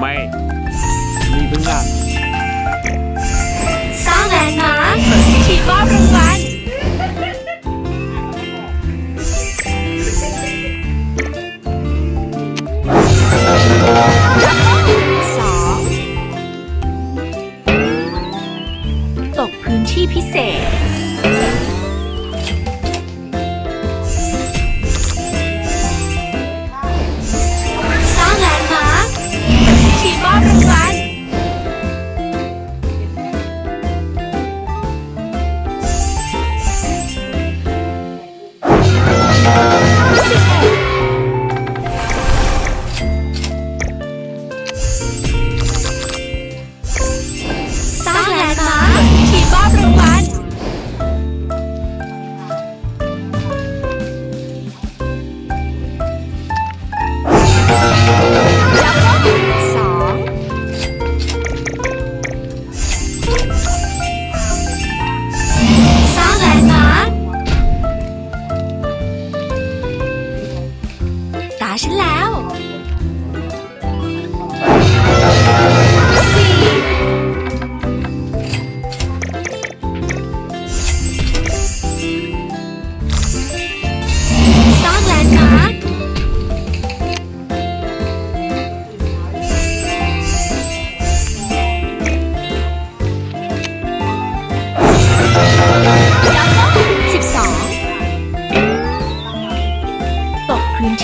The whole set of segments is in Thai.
ไม่ มีเพิ่งหลังสร้างแลนด์มาร์คที่บ้าน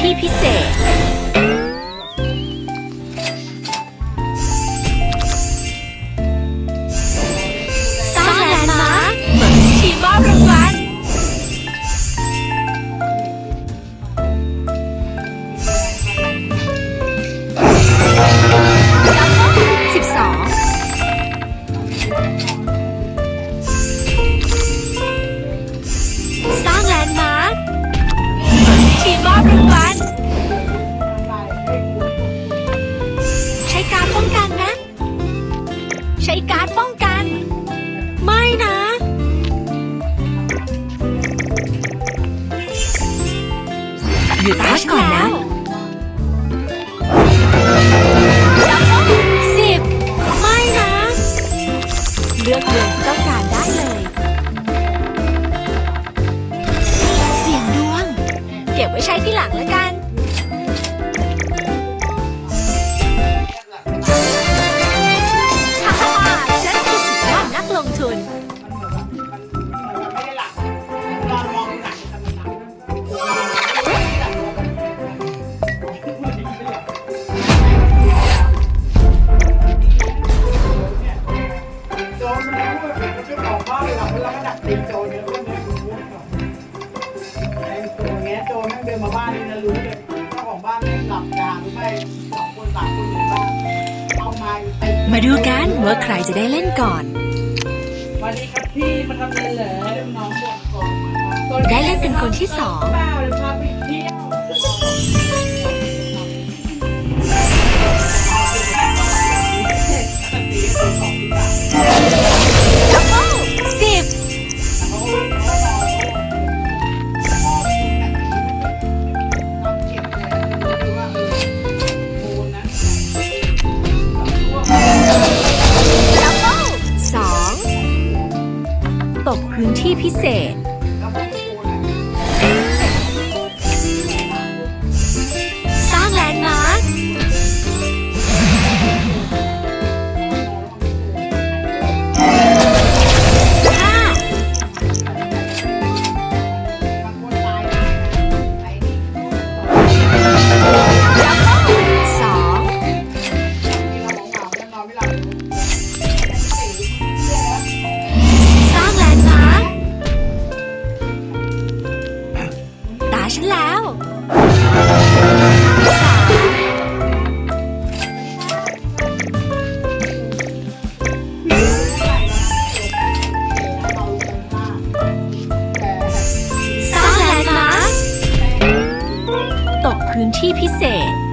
ที่พิเศษ เลือกเลยต้องการได้เลย เสียงดวง เก็บไว้ใช้ที่หลัง ดูกันว่าใครจะได้เล่นก่อน วันนี้ครับพี่มาทำอะไรเหรอน้องบวกก่อนได้เล่นเป็นคนที่สอง ตกพื้นที่พิเศษ พื้นที่พิเศษ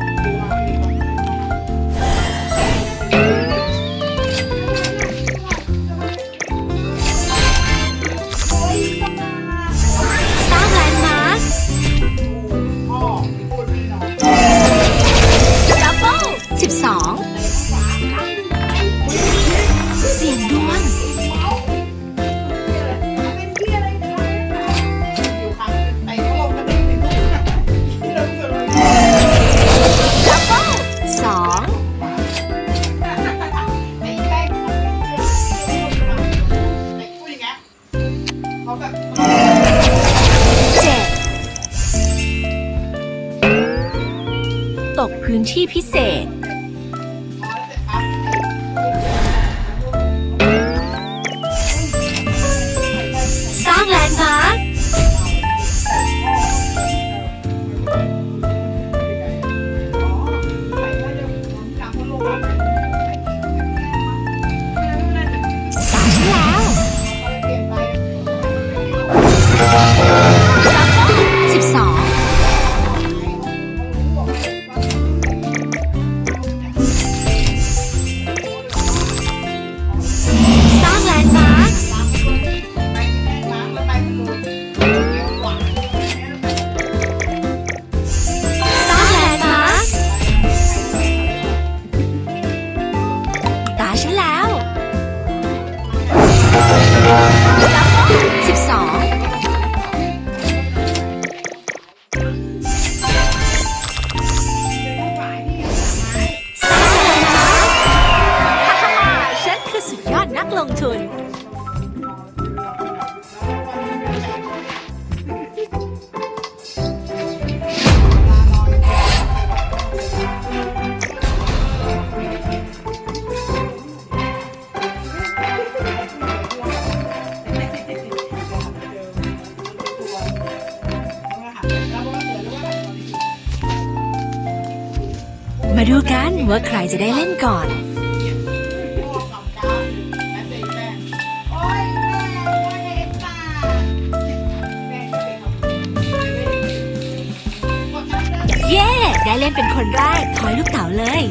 ดูกันว่าใครจะได้เล่นก่อน เย้ ได้เล่นเป็นคนแรกถอยลูกเต๋าเลย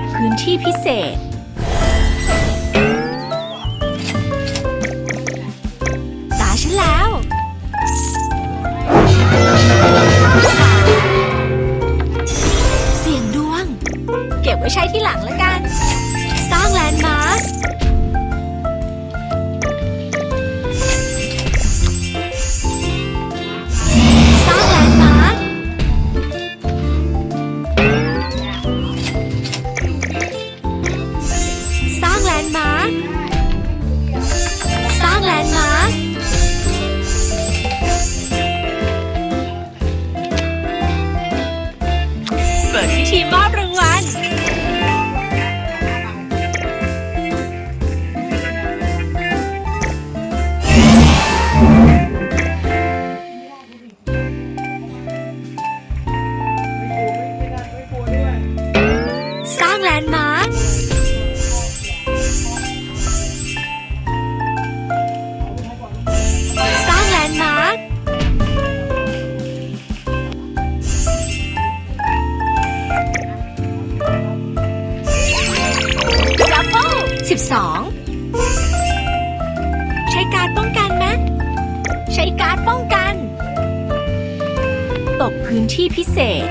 กพื้นที่พิเศษ 12 ใช้การป้องกันไหมใช้การป้องกัน ตกพื้นที่พิเศษ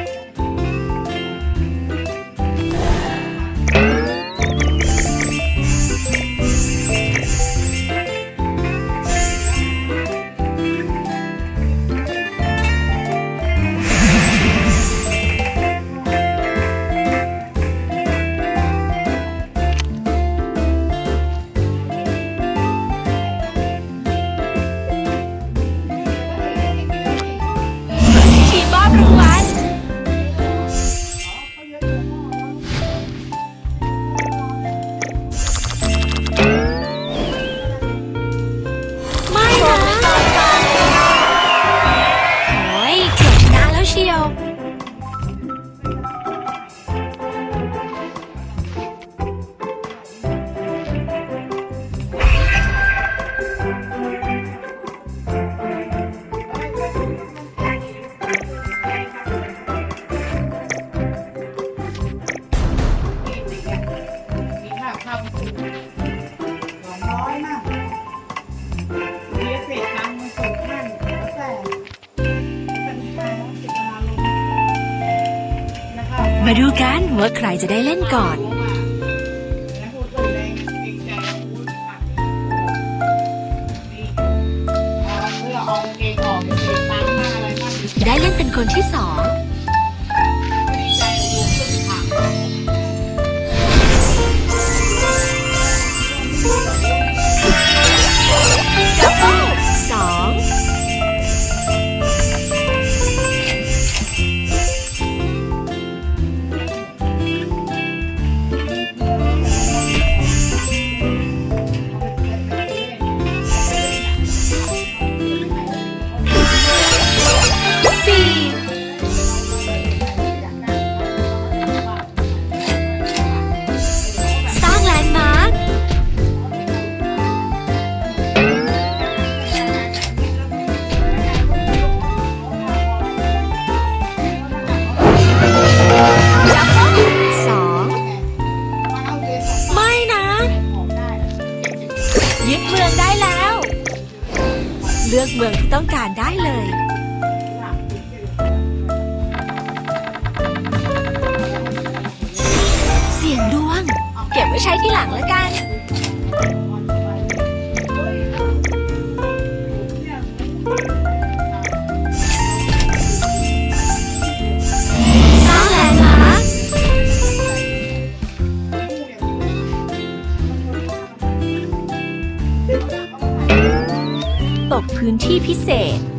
เองร้อยมากเรียเศษตังค์มาสูงท่านแต่สัญญาแสิบาลงนะคะมาดูกันว่าใครจะได้เล่นก่อนได้เล่นเป็นคนที่สอง ยึดเมืองได้แล้ว เลือกเมืองที่ต้องการได้เลย เสียงดวง เก็บไว้ใช้ที่หลังแล้วกัน พื้นที่พิเศษ